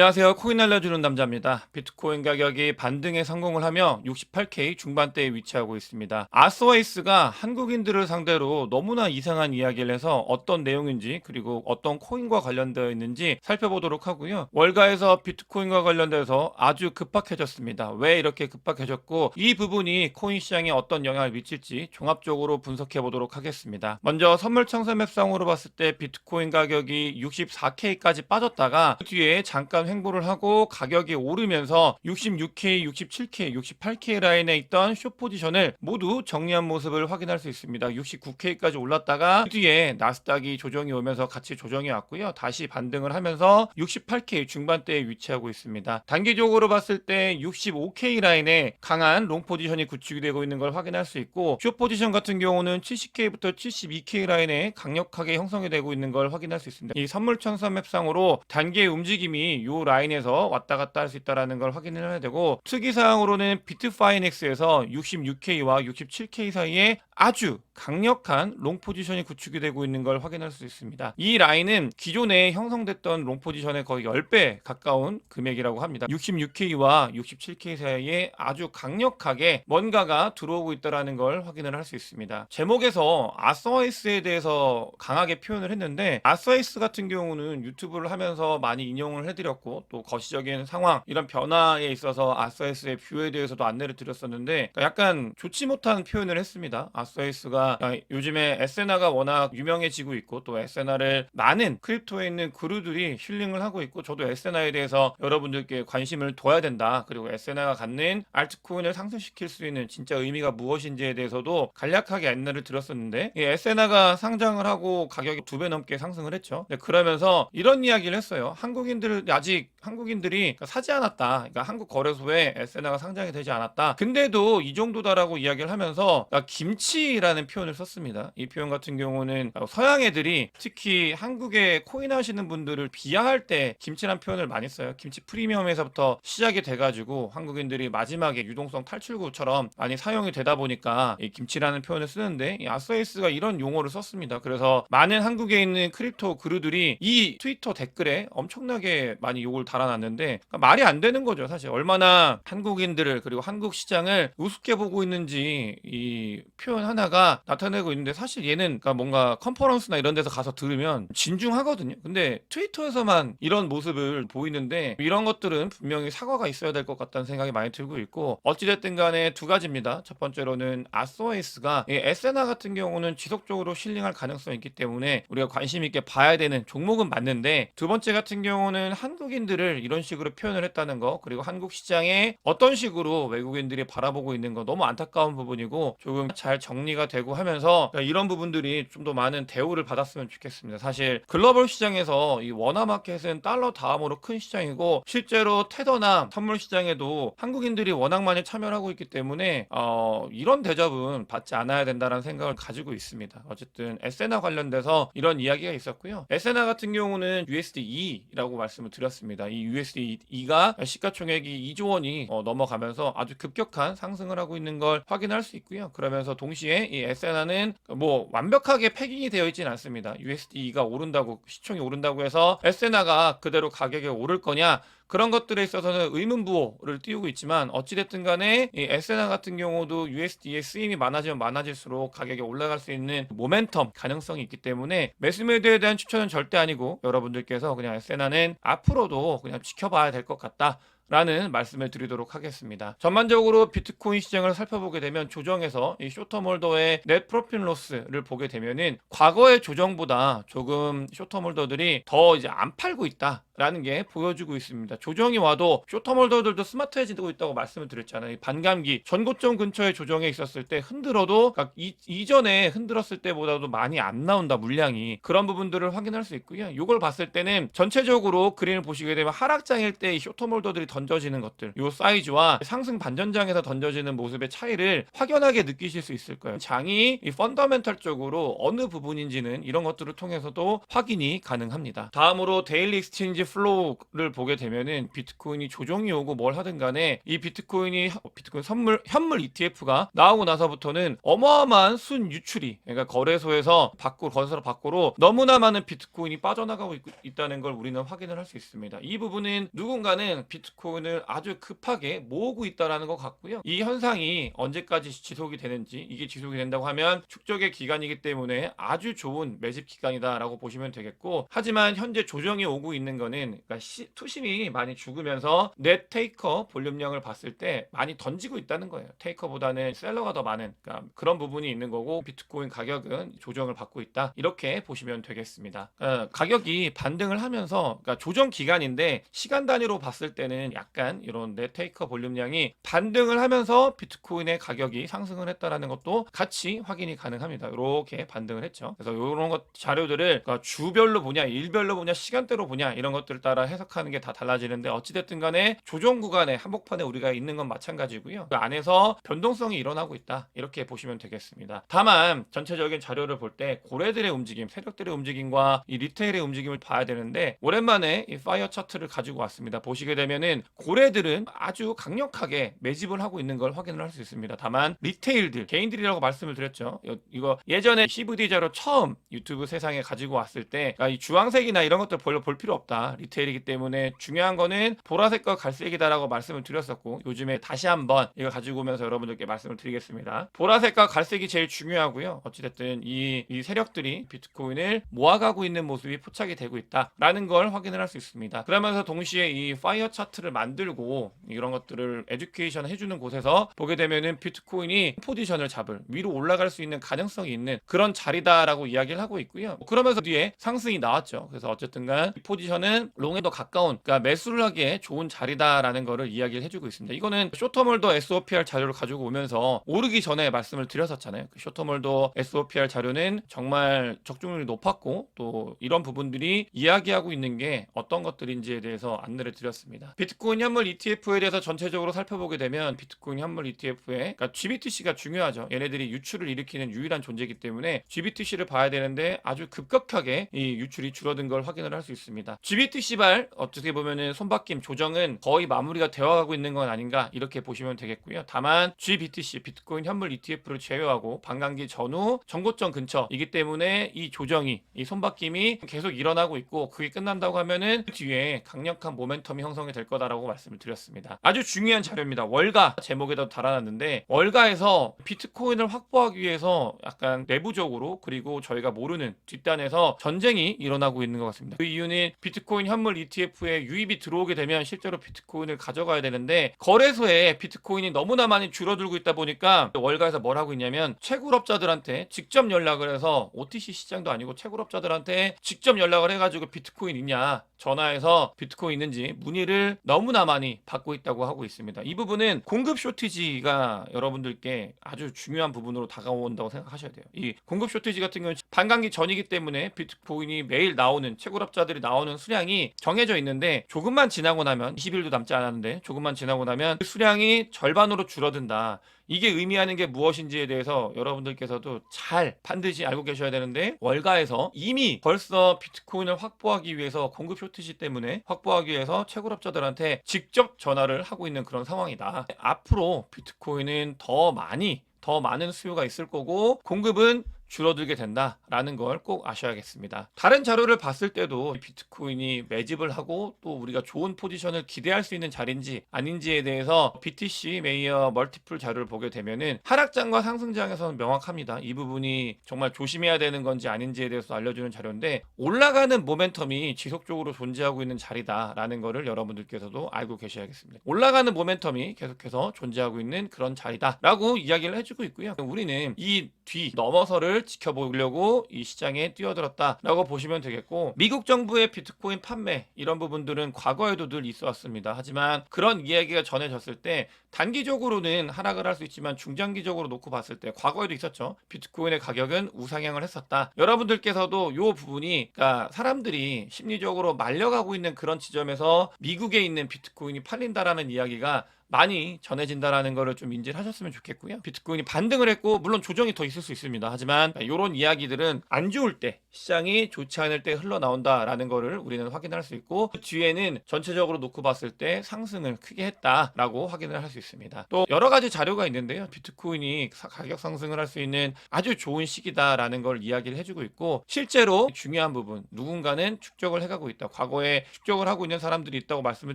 안녕하세요. 코인 알려주는 남자입니다. 비트코인 가격이 반등에 성공을 하며 68K 중반대에 위치하고 있습니다. 아스와이스가 한국인들을 상대로 너무나 이상한 이야기를 해서 어떤 내용인지 그리고 어떤 코인과 관련되어 있는지 살펴보도록 하고요. 월가에서 비트코인과 관련돼서 아주 급박해졌습니다. 왜 이렇게 급박해졌고 이 부분이 코인 시장에 어떤 영향을 미칠지 종합적으로 분석해 보도록 하겠습니다. 먼저 선물 청산 맵상으로 봤을 때 비트코인 가격이 64K까지 빠졌다가 그 뒤에 잠깐 횡보를 하고 가격이 오르면서 66K, 67K, 68K 라인에 있던 숏 포지션을 모두 정리한 모습을 확인할 수 있습니다. 69K까지 올랐다가 그 뒤에 나스닥이 조정이 오면서 같이 조정이 왔고요. 다시 반등을 하면서 68K 중반대에 위치하고 있습니다. 단기적으로 봤을 때 65K 라인에 강한 롱 포지션이 구축이 되고 있는 걸 확인할 수 있고 숏 포지션 같은 경우는 70K부터 72K 라인에 강력하게 형성이 되고 있는 걸 확인할 수 있습니다. 이 선물 청산 맵상으로 단기의 움직임이 요 라인에서 왔다 갔다 할 수 있다라는 걸 확인을 해야 되고 특이 사항으로는 비트파이넥스에서 66K와 67K 사이에 아주 강력한 롱 포지션이 구축이 되고 있는 걸 확인할 수 있습니다. 이 라인은 기존에 형성됐던 롱 포지션의 거의 10배 가까운 금액이라고 합니다. 66K와 67K 사이에 아주 강력하게 뭔가가 들어오고 있다라는 걸 확인을 할 수 있습니다. 제목에서 아서이스에 대해서 강하게 표현을 했는데 아서이스 같은 경우는 유튜브를 하면서 많이 인용을 해드렸고 또 거시적인 상황 이런 변화에 있어서 아서이스의 뷰에 대해서도 안내를 드렸었는데 약간 좋지 못한 표현을 했습니다. 아서이스가 요즘에 에세나가 워낙 유명해지고 있고 또 에세나를 많은 크립토에 있는 그루들이 힐링을 하고 있고 저도 에세나에 대해서 여러분들께 관심을 둬야 된다. 그리고 에세나가 갖는 알트코인을 상승시킬 수 있는 진짜 의미가 무엇인지에 대해서도 간략하게 안내를 드렸었는데 이 에세나가 상장을 하고 가격이 두 배 넘게 상승을 했죠. 네, 그러면서 이런 이야기를 했어요. 한국인들 아직 한국인들이 사지 않았다. 그러니까 한국 거래소에 에세나가 상장이 되지 않았다. 근데도 이 정도다라고 이야기를 하면서 그러니까 김치라는 표 현을 썼습니다. 이 표현 같은 경우는 서양 애들이 특히 한국에 코인 하시는 분들을 비하할 때 김치란 표현을 많이 써요. 김치 프리미엄에서부터 시작이 돼가지고 한국인들이 마지막에 유동성 탈출구처럼 많이 사용이 되다 보니까 이 김치라는 표현을 쓰는데 이 아스웨이스가 이런 용어를 썼습니다. 그래서 많은 한국에 있는 크립토 그루들이 이 트위터 댓글에 엄청나게 많이 욕을 달아놨는데 그러니까 말이 안 되는 거죠. 사실 얼마나 한국인들을 그리고 한국 시장을 우습게 보고 있는지 이 표현 하나가 나타내고 있는데 사실 얘는 그러니까 뭔가 컨퍼런스나 이런 데서 가서 들으면 진중하거든요. 근데 트위터에서만 이런 모습을 보이는데 이런 것들은 분명히 사과가 있어야 될 것 같다는 생각이 많이 들고 있고 어찌됐든 간에 두 가지입니다. 첫 번째로는 아소에스가 에세나 같은 경우는 지속적으로 실링할 가능성이 있기 때문에 우리가 관심 있게 봐야 되는 종목은 맞는데 두 번째 같은 경우는 한국인들을 이런 식으로 표현을 했다는 거 그리고 한국 시장에 어떤 식으로 외국인들이 바라보고 있는 거 너무 안타까운 부분이고 조금 잘 정리가 되고 하면서 이런 부분들이 좀 더 많은 대우를 받았으면 좋겠습니다. 사실 글로벌 시장에서 이 원화 마켓은 달러 다음으로 큰 시장이고 실제로 테더나 선물 시장에도 한국인들이 워낙 많이 참여를 하고 있기 때문에 어, 이런 대접은 받지 않아야 된다는 생각을 가지고 있습니다. 어쨌든 에세나 관련돼서 이런 이야기가 있었고요. 에세나 같은 경우는 USD2라고 말씀을 드렸습니다. 이 USD2가 시가총액이 2조 원이 어, 넘어가면서 아주 급격한 상승을 하고 있는 걸 확인할 수 있고요. 그러면서 동시에 이 에세나는 뭐 완벽하게 패깅이 되어 있지는 않습니다. USD가 오른다고 시총이 오른다고 해서 에세나가 그대로 가격이 오를 거냐 그런 것들에 있어서는 의문부호를 띄우고 있지만 어찌됐든 간에 이 에세나 같은 경우도 USD의 쓰임이 많아지면 많아질수록 가격이 올라갈 수 있는 모멘텀 가능성이 있기 때문에 매수매도에 대한 추천은 절대 아니고 여러분들께서 그냥 에세나는 앞으로도 그냥 지켜봐야 될 것 같다. 라는 말씀을 드리도록 하겠습니다. 전반적으로 비트코인 시장을 살펴보게 되면 조정에서 이 쇼텀 홀더의 넷 프로필 로스를 보게 되면은 과거의 조정보다 조금 쇼텀 홀더들이 더 이제 안 팔고 있다. 라는 게 보여주고 있습니다. 조정이 와도 쇼텀홀더들도 스마트해지고 있다고 말씀을 드렸잖아요. 반감기 전고점 근처에 조정에 있었을 때 흔들어도 그러니까 이, 이전에 흔들었을 때보다도 많이 안 나온다 물량이 그런 부분들을 확인할 수 있고요. 이걸 봤을 때는 전체적으로 그림을 보시게 되면 하락장일 때 이 쇼텀홀더들이 더 던져지는 것들, 요 사이즈와 상승 반전장에서 던져지는 모습의 차이를 확연하게 느끼실 수 있을 거예요. 장이 이 펀더멘탈적으로 어느 부분인지는 이런 것들을 통해서도 확인이 가능합니다. 다음으로 데일리 익스체인지 플로우를 보게 되면은 비트코인이 조정이 오고 뭘 하든 간에 이 비트코인이 비트코인 선물 현물 ETF가 나오고 나서부터는 어마어마한 순 유출이 그러니까 거래소에서 밖으로 거래소 밖으로 너무나 많은 비트코인이 빠져나가고 있, 있다는 걸 우리는 확인을 할 수 있습니다. 이 부분은 누군가는 비트코인 을 아주 급하게 모으고 있다라는 것 같고요. 이 현상이 언제까지 지속이 되는지 이게 지속이 된다고 하면 축적의 기간이기 때문에 아주 좋은 매집 기간이다라고 보시면 되겠고 하지만 현재 조정이 오고 있는 거는 그러니까 시- 투심이 많이 죽으면서 넷 테이커 볼륨량을 봤을 때 많이 던지고 있다는 거예요. 테이커보다는 셀러가 더 많은 그러니까 그런 부분이 있는 거고 비트코인 가격은 조정을 받고 있다 이렇게 보시면 되겠습니다. 어, 가격이 반등을 하면서 그러니까 조정 기간인데 시간 단위로 봤을 때는 약간 이런 넷 테이커 볼륨량이 반등을 하면서 비트코인의 가격이 상승을 했다라는 것도 같이 확인이 가능합니다. 이렇게 반등을 했죠. 그래서 이런 것 자료들을 그러니까 주별로 보냐, 일별로 보냐, 시간대로 보냐 이런 것들을 따라 해석하는 게 다 달라지는데 어찌됐든 간에 조정 구간에 한복판에 우리가 있는 건 마찬가지고요. 그 안에서 변동성이 일어나고 있다 이렇게 보시면 되겠습니다. 다만 전체적인 자료를 볼 때 고래들의 움직임, 세력들의 움직임과 이 리테일의 움직임을 봐야 되는데 오랜만에 이 파이어 차트를 가지고 왔습니다. 보시게 되면은 고래들은 아주 강력하게 매집을 하고 있는 걸 확인을 할 수 있습니다. 다만 리테일들, 개인들이라고 말씀을 드렸죠. 여- 이거 예전에 CVD 자료 처음 유튜브 세상에 가지고 왔을 때 아, 이 주황색이나 이런 것들 별로 볼 필요 없다. 리테일이기 때문에 중요한 거는 보라색과 갈색이다라고 말씀을 드렸었고 요즘에 다시 한번 이거 가지고 오면서 여러분들께 말씀을 드리겠습니다. 보라색과 갈색이 제일 중요하고요. 어찌됐든 이, 이 세력들이 비트코인을 모아가고 있는 모습이 포착이 되고 있다라는 걸 확인을 할 수 있습니다. 그러면서 동시에 이 파이어 차트를 만들고 이런 것들을 에듀케이션 해주는 곳에서 보게 되면은 비트코인이 포지션을 잡을 위로 올라갈 수 있는 가능성이 있는 그런 자리다라고 이야기를 하고 있고요. 그러면서 뒤에 상승이 나왔죠. 그래서 어쨌든간 이 포지션은 롱에 더 가까운 그러니까 매수를 하기에 좋은 자리다라는 거를 이야기를 해주고 있습니다. 이거는 쇼터몰더 SOPR 자료를 가지고 오면서 오르기 전에 말씀을 드렸었잖아요. 그 쇼터몰더 SOPR 자료는 정말 적중률이 높았고 또 이런 부분들이 이야기하고 있는 게 어떤 것들인지에 대해서 안내를 드렸습니다. 비트 코인 현물 ETF에 대해서 전체적으로 살펴보게 되면 비트코인 현물 ETF에 그러니까 GBTC가 중요하죠. 얘네들이 유출을 일으키는 유일한 존재이기 때문에 GBTC를 봐야 되는데 아주 급격하게 이 유출이 줄어든 걸 확인을 할 수 있습니다. GBTC발 어떻게 보면은 손바뀜 조정은 거의 마무리가 되어가고 있는 건 아닌가 이렇게 보시면 되겠고요. 다만 GBTC 비트코인 현물 ETF를 제외하고 반감기 전후 정고점 근처이기 때문에 이 조정이 이 손바뀜이 계속 일어나고 있고 그게 끝난다고 하면은 그 뒤에 강력한 모멘텀이 형성이 될 거다 라고 말씀을 드렸습니다. 아주 중요한 자료입니다. 월가 제목에다 달아놨는데 월가에서 비트코인을 확보하기 위해서 약간 내부적으로 그리고 저희가 모르는 뒷단에서 전쟁이 일어나고 있는 것 같습니다. 그 이유는 비트코인 현물 ETF에 유입이 들어오게 되면 실제로 비트코인을 가져가야 되는데 거래소에 비트코인이 너무나 많이 줄어들고 있다 보니까 월가에서 뭘 하고 있냐면 채굴업자들한테 직접 연락을 해서 OTC 시장도 아니고 채굴업자들한테 직접 연락을 해가지고 비트코인 있냐 전화해서 비트코인 있는지 문의를 너무나 많이 받고 있다고 하고 있습니다. 이 부분은 공급 쇼티지가 여러분들께 아주 중요한 부분으로 다가온다고 생각하셔야 돼요. 이 공급 쇼티지 같은 경우는 반감기 전이기 때문에 비트코인이 매일 나오는 채굴업자들이 나오는 수량이 정해져 있는데 조금만 지나고 나면 20일도 남지 않았는데 조금만 지나고 나면 그 수량이 절반으로 줄어든다. 이게 의미하는 게 무엇인지에 대해서 여러분들께서도 잘 반드시 알고 계셔야 되는데 월가에서 이미 벌써 비트코인을 확보하기 위해서 공급 쇼티지 때문에 확보하기 위해서 채굴업자들한테 직접 전화를 하고 있는 그런 상황이다. 앞으로 비트코인은 더 많이 더 많은 수요가 있을 거고 공급은 줄어들게 된다라는 걸 꼭 아셔야겠습니다. 다른 자료를 봤을 때도 이 비트코인이 매집을 하고 또 우리가 좋은 포지션을 기대할 수 있는 자리인지 아닌지에 대해서 BTC 메이어 멀티플 자료를 보게 되면은 하락장과 상승장에서는 명확합니다. 이 부분이 정말 조심해야 되는 건지 아닌지에 대해서 알려주는 자료인데 올라가는 모멘텀이 지속적으로 존재하고 있는 자리다라는 거를 여러분들께서도 알고 계셔야겠습니다. 올라가는 모멘텀이 계속해서 존재하고 있는 그런 자리다라고 이야기를 해주고 있고요. 우리는 이 뒤 넘어서를 거를 지켜보려고 이 시장에 뛰어들었다라고 보시면 되겠고 미국 정부의 비트코인 판매 이런 부분들은 과거에도 늘 있어 왔습니다. 하지만 그런 이야기가 전해졌을 때 단기적으로는 하락을 할 수 있지만 중장기적으로 놓고 봤을 때 과거에도 있었죠. 비트코인의 가격은 우상향을 했었다. 여러분들께서도 이 부분이 그러니까 사람들이 심리적으로 말려가고 있는 그런 지점에서 미국에 있는 비트코인이 팔린다라는 이야기가 많이 전해진다라는 거를 좀 인지를 하셨으면 좋겠고요. 비트코인이 반등을 했고 물론 조정이 더 있을 수 있습니다. 하지만 이런 이야기들은 안 좋을 때 시장이 좋지 않을 때 흘러나온다라는 거를 우리는 확인할 수 있고 그 뒤에는 전체적으로 놓고 봤을 때 상승을 크게 했다라고 확인을 할 수 있습니다. 또 여러 가지 자료가 있는데요. 비트코인이 사- 가격 상승을 할 수 있는 아주 좋은 시기다라는 걸 이야기를 해주고 있고 실제로 중요한 부분 누군가는 축적을 해가고 있다. 과거에 축적을 하고 있는 사람들이 있다고 말씀을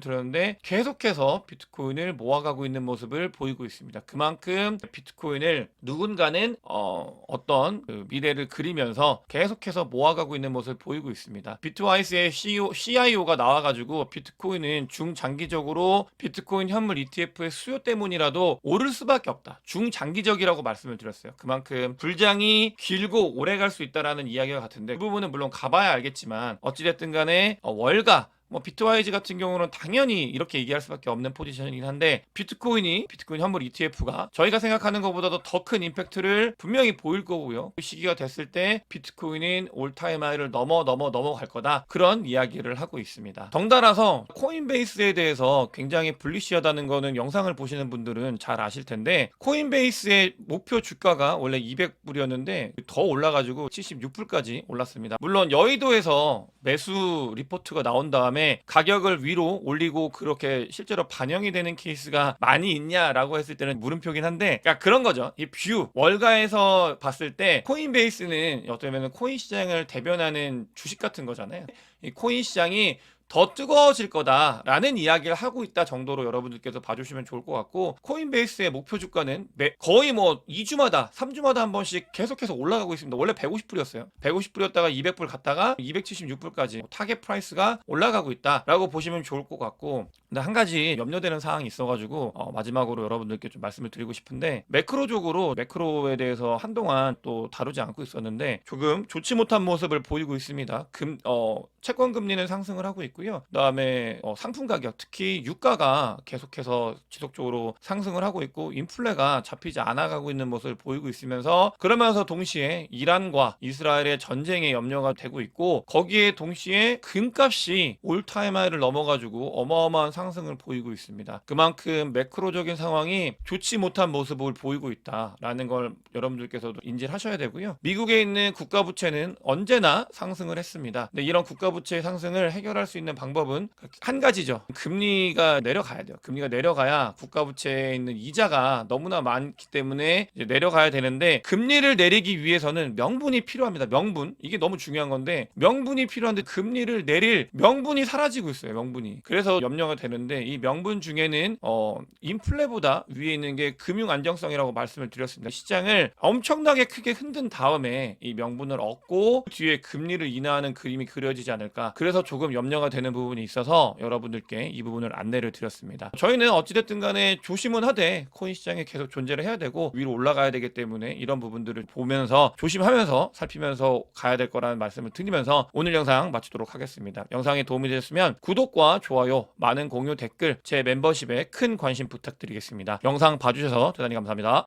드렸는데 계속해서 비트코인을 모아가고 있는 모습을 보이고 있습니다. 그만큼 비트코인을 누군가는 어, 어떤 그 미래를 그리면서 계속해서 모아가고 있는 모습을 보이고 있습니다. 비트와이스의 CEO, CIO가 나와가지고 비트코인은 중장기적으로 비트코인 현물 ETF의 수요 때문이라도 오를 수밖에 없다. 중장기적이라고 말씀을 드렸어요. 그만큼 불장이 길고 오래 갈 수 있다라는 이야기가 같은데 그 부분은 물론 가봐야 알겠지만 어찌됐든 간에 어, 월가 뭐 비트와이즈 같은 경우는 당연히 이렇게 얘기할 수밖에 없는 포지션이긴 한데 비트코인이 비트코인 현물 ETF가 저희가 생각하는 것보다도 더 큰 임팩트를 분명히 보일 거고요. 그 시기가 됐을 때 비트코인은 올타임 하이를 넘어 넘어 넘어갈 거다. 그런 이야기를 하고 있습니다. 덩달아서 코인베이스에 대해서 굉장히 불리시하다는 거는 영상을 보시는 분들은 잘 아실 텐데 코인베이스의 목표 주가가 원래 200불이었는데 더 올라가지고 76불까지 올랐습니다. 물론 여의도에서 매수 리포트가 나온 다음에 가격을 위로 올리고 그렇게 실제로 반영이 되는 케이스가 많이 있냐라고 했을 때는 물음표긴 한데 그러니까 그런 거죠. 이 뷰 월가에서 봤을 때 코인베이스는 어떻게 보면 코인 시장을 대변하는 주식 같은 거잖아요. 이 코인 시장이 더 뜨거워질 거다라는 이야기를 하고 있다 정도로 여러분들께서 봐주시면 좋을 것 같고 코인베이스의 목표 주가는 매- 거의 뭐 2주마다 3주마다 한 번씩 계속해서 올라가고 있습니다. 원래 150불이었어요. 150불이었다가 200불 갔다가 276불까지 타겟 프라이스가 올라가고 있다라고 보시면 좋을 것 같고 근데 한 가지 염려되는 사항이 있어가지고 어, 마지막으로 여러분들께 좀 말씀을 드리고 싶은데 매크로적으로 매크로에 대해서 한동안 또 다루지 않고 있었는데 조금 좋지 못한 모습을 보이고 있습니다. 금, 어, 채권 금리는 상승을 하고 있고 요. 그다음에 어, 상품 가격 특히 유가가 계속해서 지속적으로 상승을 하고 있고 인플레가 잡히지 않아가고 있는 모습을 보이고 있으면서 그러면서 동시에 이란과 이스라엘의 전쟁에 염려가 되고 있고 거기에 동시에 금값이 올타임 하이를 넘어가지고 어마어마한 상승을 보이고 있습니다. 그만큼 매크로적인 상황이 좋지 못한 모습을 보이고 있다라는 걸 여러분들께서도 인지를 하셔야 되고요. 미국에 있는 국가 부채는 언제나 상승을 했습니다. 근데 이런 국가 부채 상승을 해결할 수 있는 방법은 한 가지죠. 금리가 내려가야 돼요. 금리가 내려가야 국가 부채에 있는 이자가 너무나 많기 때문에 내려가야 되는데 금리를 내리기 위해서는 명분이 필요합니다. 명분. 이게 너무 중요한 건데 명분이 필요한데 금리를 내릴 명분이 사라지고 있어요. 명분이. 그래서 염려가 되는데 이 명분 중에는 어 인플레보다 위에 있는 게 금융 안정성이라고 말씀을 드렸습니다. 시장을 엄청나게 크게 흔든 다음에 이 명분을 얻고 뒤에 금리를 인하하는 그림이 그려지지 않을까. 그래서 조금 염려가 되는 부분이 있어서 여러분들께 이 부분을 안내를 드렸습니다. 저희는 어찌됐든 간에 조심은 하되 코인 시장에 계속 존재를 해야 되고 위로 올라가야 되기 때문에 이런 부분들을 보면서 조심하면서 살피면서 가야 될 거라는 말씀을 드리면서 오늘 영상 마치도록 하겠습니다. 영상이 도움이 되셨으면 구독과 좋아요, 많은 공유 댓글, 제 멤버십에 큰 관심 부탁드리겠습니다. 영상 봐주셔서 대단히 감사합니다.